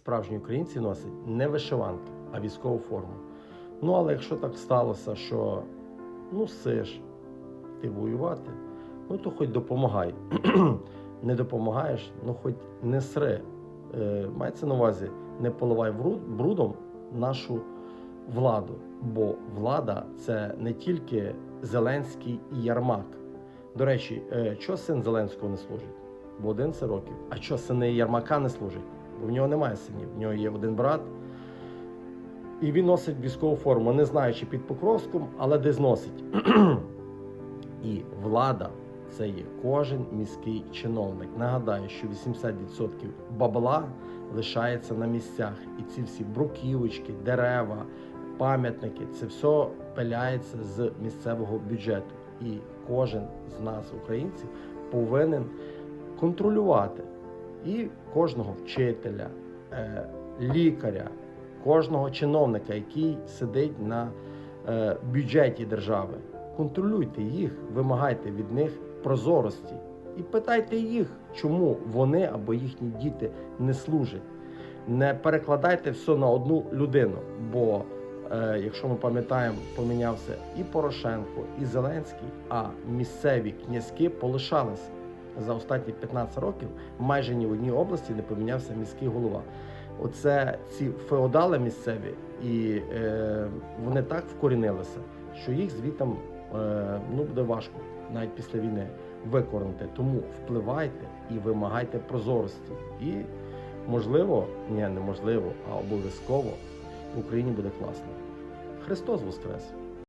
справжні українці носять не вишиванки, а військову форму. Ну, але якщо так сталося, що ну сиш, ти воювати, ну то хоч допомагай. не допомагаєш, ну хоч не сри. Е, мається на увазі, не поливай брудом нашу владу. Бо влада це не тільки Зеленський і Ярмак. До речі, е, чого син Зеленського не служить? Бо 11 років. А чого сини Ярмака не служать? Бо в нього немає синів. В нього є один брат. І він носить військову форму, не знаю, чи під Покровськом, але десь носить. І влада це є кожен міський чиновник. Нагадаю, що 80% бабла лишається на місцях. І ці всі бруківочки, дерева, пам'ятники це все пиляється з місцевого бюджету. І кожен з нас, українців, повинен контролювати і кожного вчителя, е, лікаря, кожного чиновника, який сидить на е, бюджеті держави. Контролюйте їх, вимагайте від них прозорості і питайте їх, чому вони або їхні діти не служать. Не перекладайте все на одну людину, бо е, якщо ми пам'ятаємо, помінявся і Порошенко, і Зеленський, а місцеві князьки полишалися за останні 15 років. Майже ні в одній області не помінявся міський голова. Оце ці феодали місцеві, і е, вони так вкорінилися, що їх звітом е, ну буде важко навіть після війни викоренити. Тому впливайте і вимагайте прозорості. І можливо, ні, неможливо, а обов'язково в Україні буде класно. Христос Воскрес!